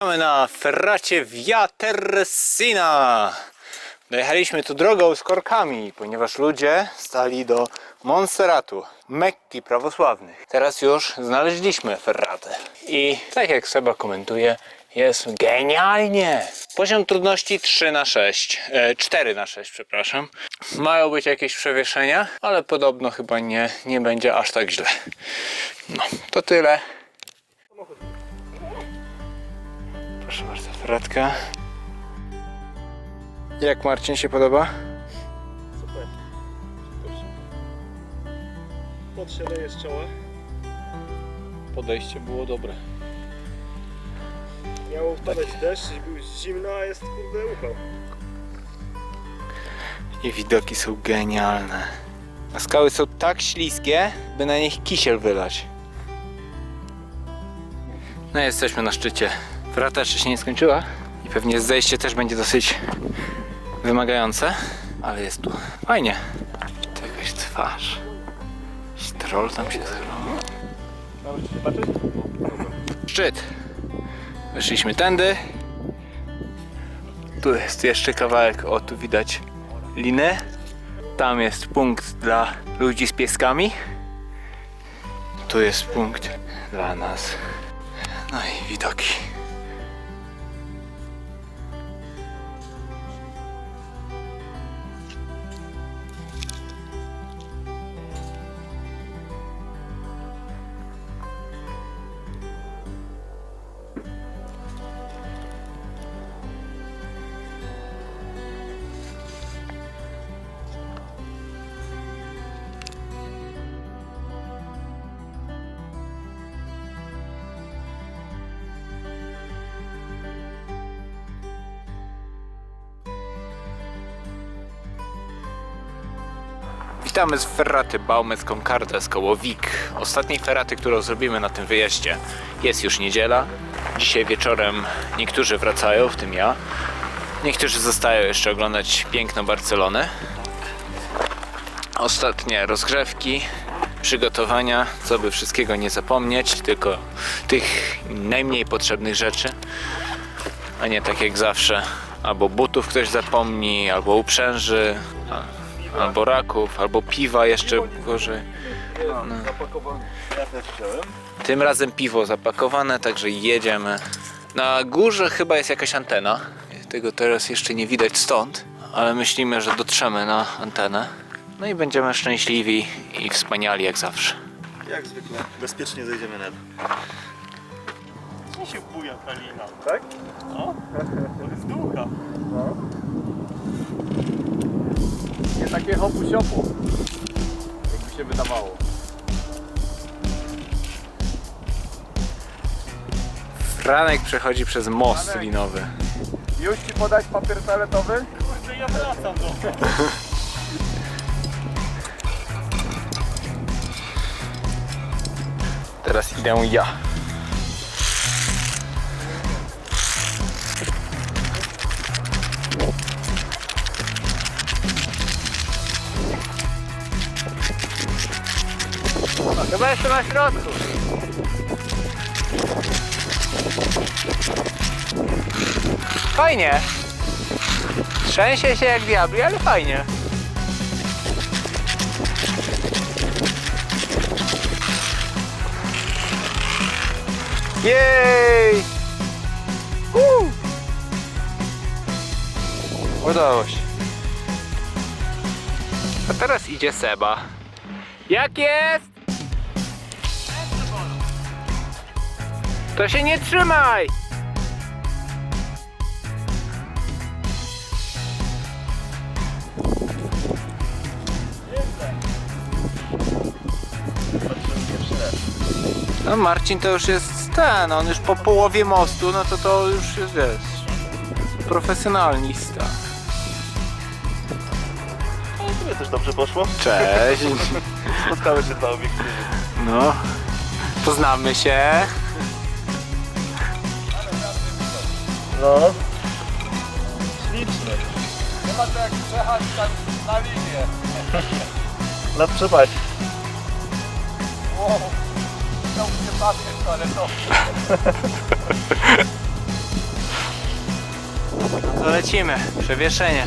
Mamy na ferracie Via Terresina. Dojechaliśmy tu drogą z korkami, ponieważ ludzie stali do Montserratu, Mekki prawosławnych. Teraz już znaleźliśmy ferratę. I tak jak Seba komentuje, jest genialnie. Poziom trudności 3 na 6, e, 4 na 6, przepraszam. Mają być jakieś przewieszenia, ale podobno chyba nie, nie będzie aż tak źle. No, to tyle. Proszę bardzo, ferratka. Jak Marcin się podoba? Super. Pot się leje z czoła. Podejście było dobre. Miało wpadać deszcz i był zimno, a jest kurde upał. I widoki są genialne. A skały są tak śliskie, by na nich kisiel wylać. No jesteśmy na szczycie. Wrata jeszcze się nie skończyła i pewnie zejście też będzie dosyć wymagające, ale jest tu fajnie. To jakaś twarz. Troll tam się patrzeć? Szczyt. Weszliśmy tędy. Tu jest jeszcze kawałek, o tu widać linę. Tam jest punkt dla ludzi z pieskami. Tu jest punkt dla nas. No i widoki. Witamy z ferraty Baumes Concardes koło Wik. Ostatniej ferraty, którą zrobimy na tym wyjeździe. Jest już niedziela. Dzisiaj wieczorem niektórzy wracają, w tym ja. Niektórzy zostają jeszcze oglądać piękną Barcelonę. Ostatnie rozgrzewki, przygotowania, co by wszystkiego nie zapomnieć, tylko tych najmniej potrzebnych rzeczy, a nie tak jak zawsze. Albo butów ktoś zapomni, albo uprzęży, albo raków, albo piwa jeszcze gorzej. Wziąłem. Tym razem piwo zapakowane, także jedziemy. Na górze chyba jest jakaś antena. Tego teraz jeszcze nie widać stąd, ale myślimy, że dotrzemy na antenę. No i będziemy szczęśliwi i wspaniali jak zawsze. Jak zwykle. Bezpiecznie zejdziemy na dół. Nie się buja kalina. Tak? No. To jest ducha. No. Nie takie hopu siopu, jakby się wydawało. Franek przechodzi przez most linowy. Już ci podać papier toaletowy? Kurde, ja wracam do Teraz idę ja. Chyba jeszcze na środku. Fajnie. Trzęsie się jak diabli, ale fajnie. Jej! Uh! Udało się. A teraz idzie Seba. Jak jest? To się nie trzymaj! No Marcin to już jest ten, on już po połowie mostu, no to to już jest, wiesz, profesjonalista. Ale tobie też dobrze poszło. Cześć. Spotkały się dwa obiektywy. No, poznamy się. No. Śliczny. Nie ma to jak przejechać tak na linię. Na przepaść. Wow. Chciał mnie bawić, ale to... To lecimy. Przewieszenie.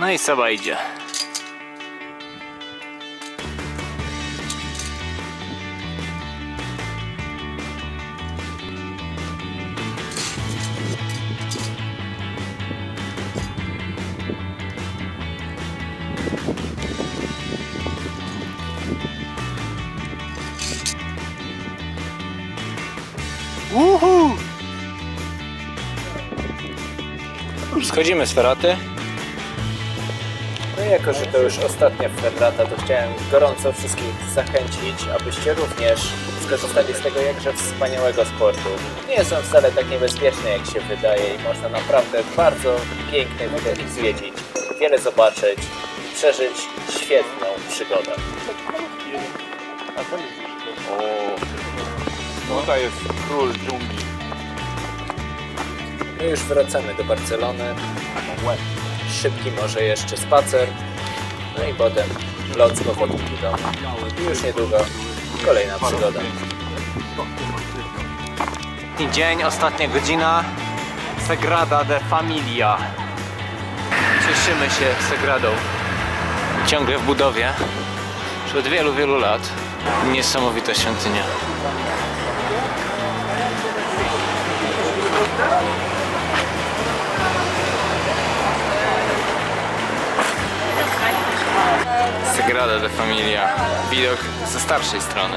No i Seba idzie. Uhu! Schodzimy z feraty. No jako, że to już ostatnia ferrata, to chciałem gorąco wszystkich zachęcić, abyście również skorzystali z tego jakże wspaniałego sportu. Nie są wcale tak niebezpieczne, jak się wydaje i można naprawdę bardzo piękny widok zwiedzić, wiele zobaczyć, przeżyć świetną przygodę. O, tutaj jest król dżungli. My już wracamy do Barcelony. Szybki może jeszcze spacer. No i potem lot z powrotem do domu. I już niedługo kolejna przygoda. I dzień, ostatnia godzina. Sagrada de Familia. Cieszymy się Sagradą. Ciągle w budowie. Już od wielu, wielu lat. Niesamowita świątynia. Sagrada de Familia. Widok ze starszej strony.